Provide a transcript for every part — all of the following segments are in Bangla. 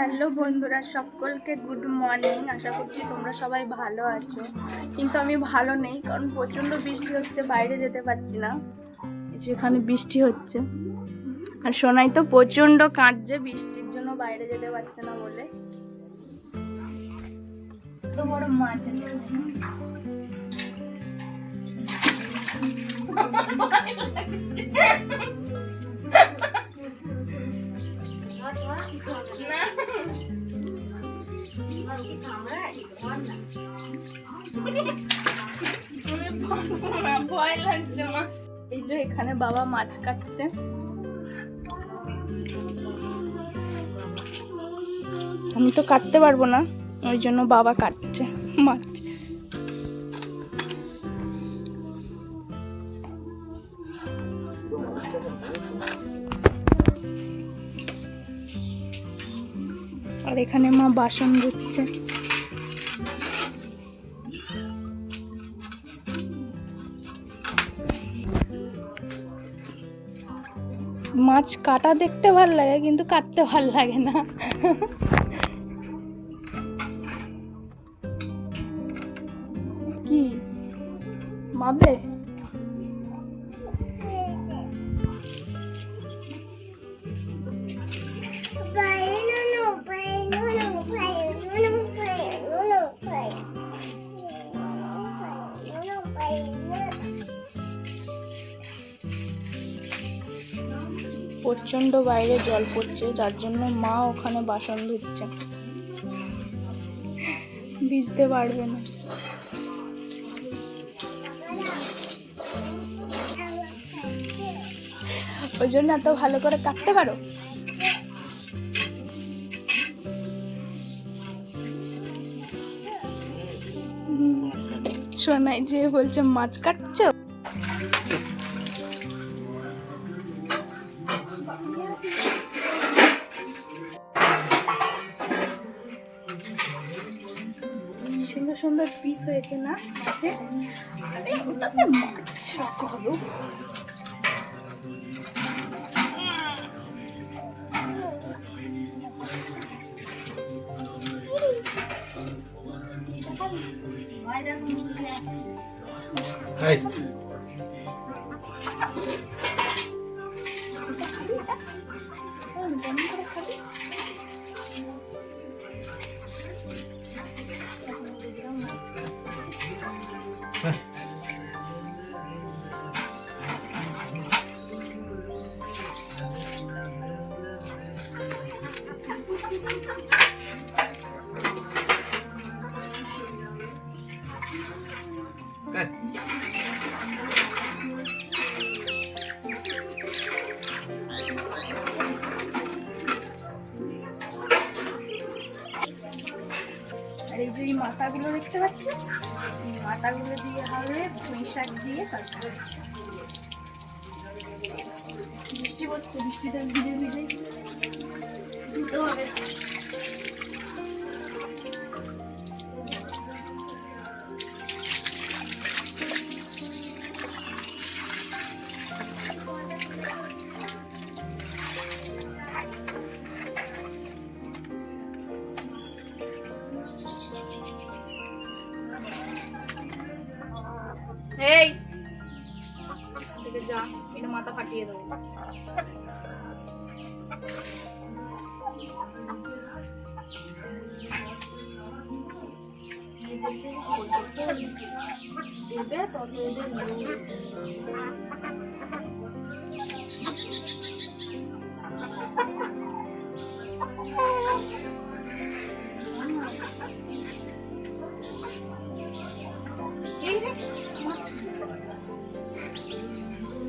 হ্যালো বন্ধুরা, সকলকে গুড মর্নিং আশা করছি তোমরা সবাই ভালো আছো। কিন্তু আমি ভালো নেই, কারণ প্রচণ্ড বৃষ্টি হচ্ছে, বাইরে যেতে পারছি না। এখানে বৃষ্টি হচ্ছে। আর সোনাই তো প্রচণ্ড কাঁদছে, বৃষ্টির জন্য বাইরে যেতে পারছে না বলে। তো বড় মাছ। এই যে এখানে বাবা মাছ কাটছে। আমি তো কাটতে পারব না, ওই জন্য বাবা কাটছে মাছ। আর এখানে মা বাসন ধুচ্ছে মাছ কাটা দেখতে ভালো লাগে কিন্তু কাটতে ভালো লাগে না। কি? মাবে প্রচণ্ড বাইরে জল পড়ছে, যার জন্য মা ওখানে বাসন ধুচ্ছে। ভিজতে পারবে না। ওই জন্য এত ভালো করে কাটতে পারো? শোনাই যে বলছে, মাছ কাটছো? হয়েছে না মাছে আরে ওটাতে মাছ রাখা হলো Hey. এই যে এই মাথাগুলো দেখতে পাচ্ছি? এই মাথাগুলো দিয়ে হবে পুঁই শাক দিয়ে তারপরে বৃষ্টি পড়ছে বৃষ্টিতে ভিজে ভিজে। দিতে হবে। এটা মাথা ফাটিয়ে দেবো দেবে তত এদের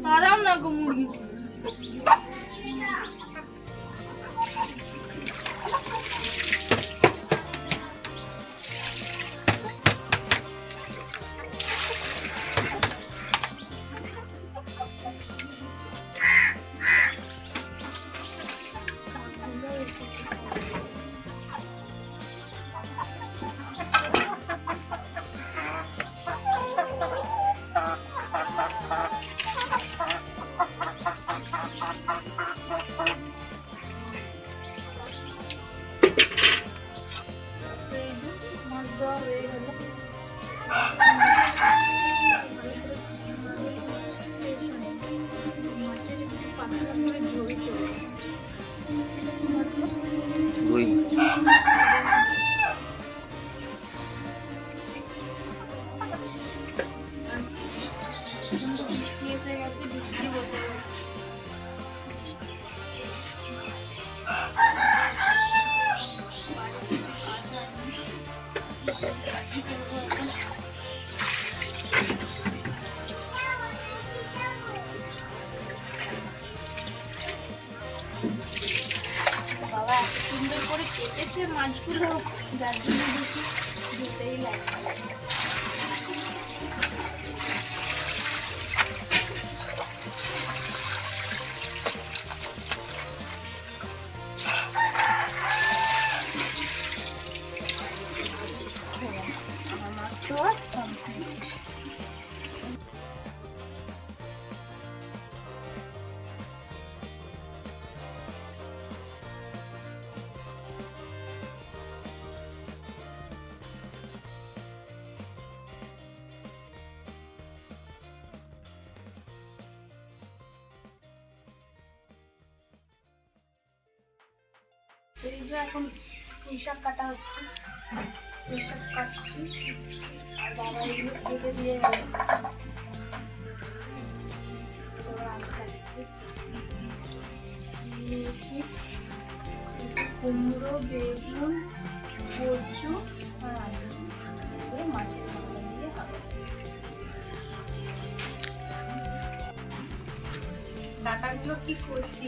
सारा ना गुमुड़ी দুই মাছগুলো যার জন্য বেশি যেতেই লাগে। এই যে এখন পুঁই কাটা হচ্ছে। পুঁই কাটছি। আর বাবা এগুলো দিয়ে গেল। কুমড়ো, বেগুন, কচু আর আলু। মাছের মাথা দিয়ে হবে। ডাটাগুলো কি করছি?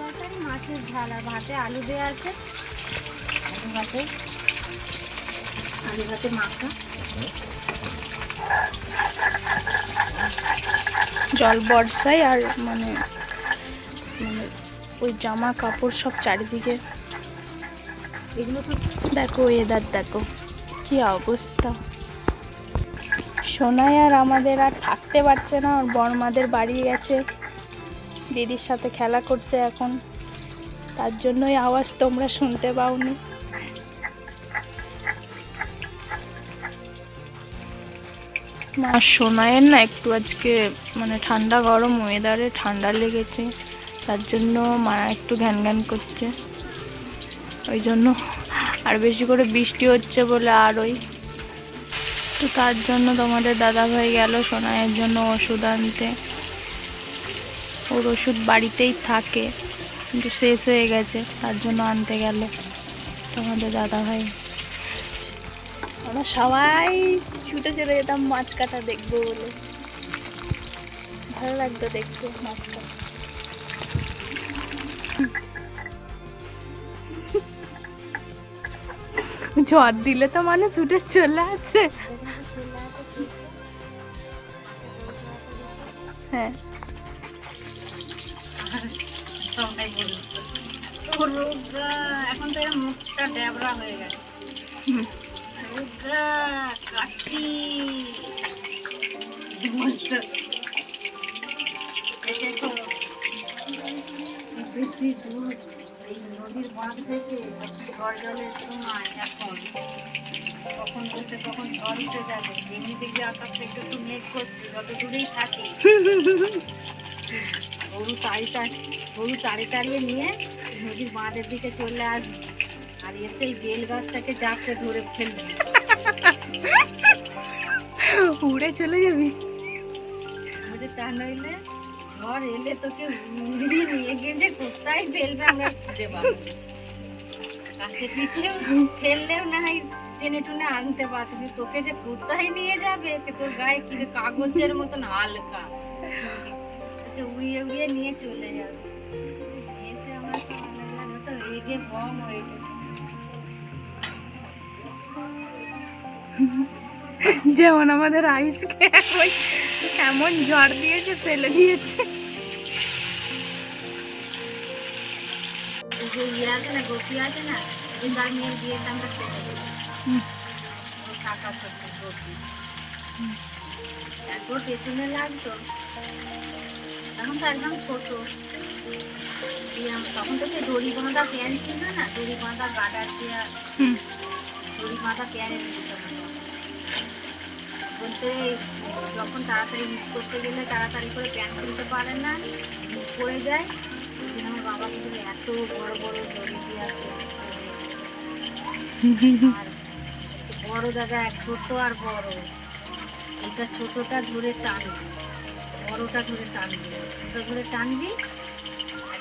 তরকারি মাছের ঝাল আর ভাতে আলু দেওয়া আছে। আলু ভাতে আলু ভাতে মাখা। জল বর্ষায় আর মানে মানে ওই জামা কাপড় সব চারিদিকে। এগুলো তো দেখো এদার দেখো কি অবস্থা। সোনাই আর আমাদের আর থাকতে পারছে না ওর বড়মাদের বাড়ি গেছে। দিদির সাথে খেলা করছে এখন। তার জন্যই আওয়াজ তোমরা শুনতে পাওনি। মা সোনাইয়ের না একটু আজকে মানে ঠান্ডা গরম ওয়েদারে ঠান্ডা লেগেছে, তার জন্য মা একটু ঘ্যান ঘ্যান করছে। ওই জন্য আর বেশি করে বৃষ্টি হচ্ছে বলে আর ওই। তো তার জন্য তোমাদের দাদা ভাই গেল সোনায়ের জন্য ওষুধ আনতে। ওর ওষুধ বাড়িতেই থাকে। কিন্তু শেষ হয়ে গেছে, তার জন্য আনতে গেল। তোমাদের দাদা ভাই। আমরা সবাই ছুটে চলে যেতাম মাছ কাটা দেখব বলে। ভালো লাগতো দেখতে মাছ কাটা ঝড় দিলে তো মানুষ উঠে চলে আসে। হ্যাঁ। ও রোগা এখন তো মুখটা ড্যাবরা হয়ে গেছে হুম। রোগা কাশি দেখো বেশি দূর এই নদীর বাঁধ থেকে ঝড় জলের সময় এখন কখন বলতে কখন ঝড় উঠে যাবে এমনিতে যে আকাশ থেকে একটু মেঘ করছে যত দূরেই থাকি গরু তাড়ি গরু তাড়ি তাড়িয়ে নিয়ে নদীর বাঁধের দিকে চলে আসবে আর এসে বেল গাছটাকে জাপটে ধরে ফেলবে। উড়ে চলে যাবি। বুঝে তা নইলে ঝড় এলে তোকে উড়িয়ে নিয়ে গিয়ে যে কোথায় ফেলবে আমরা খুঁজে পাবো? কাছে ফেললেও না হয় টেনে টুনে আনতে পারবি। তোকে যে কোথায় নিয়ে যাবে? তোর গায়ে কি কাগজের মতন হালকা। উড়িয়ে উড়িয়ে নিয়ে চলে যাবে। যেমন আমাদের আইসকে ওই এমন ঝড় দিয়েছে ফেলে দিয়েছে। লাগতো এখন তো একদম ছোট তখন তো সে দড়ি বাঁধা প্যান্ট ছিল না দড়ি বাঁধা গাডার দেওয়া। দড়ি বাঁধা প্যান্ট এনে দিত বলতে যখন তাড়াতাড়ি মুখ করতে গেলে তাড়াতাড়ি করে প্যান্ট খুলতে পারে না মুখ পড়ে যায়। সেদিন আমার বাবা কিন্তু এত বড় বড় দড়ি দিয়ে আছে আর বড় দাদা এক ছোট আর বড়। এটা ছোটটা ধরে টানবি বড়টা ধরে টানবি। ছোট ধরে টানবি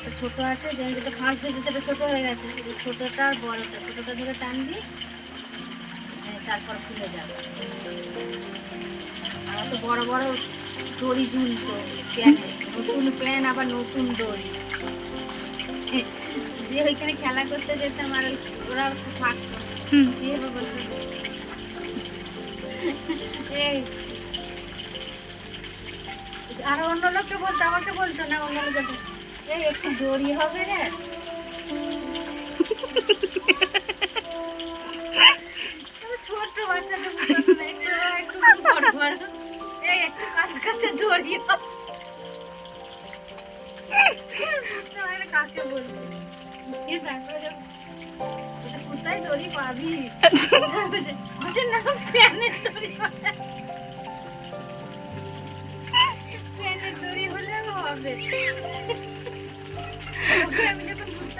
একটা ছোট আছে যে যেটা ফার্স্ট দিয়েছে সেটা ছোট হয়ে গেছে এই ছোটটা আর বড়টা ছোটটা ধরে টানবি হ্যাঁ, তারপর খুলে যাবে। আর তো বড় বড় দড়ি ঝুলতো প্যানে নতুন প্যান আবার নতুন দড়ি। দিয়ে ওইখানে খেলা করতে যেতাম আর ওরা থাকতো। দিয়ে বলতো এই আর অন্য লোককে বলতো আমাকে বলতো না অন্য লোককে একটু দড়ি হবে রে। ছোট কাছে দড়ি কোথায় দড়ি পাবি? ওদের নাম হলে হবে।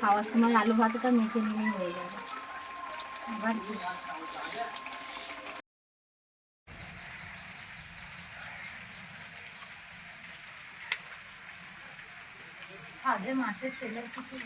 খাওয়ার সময় আলু ভাতটা মেখে নিলেই হয়ে যাবে আবার কি? ছাদে মাছের তেলের কিছু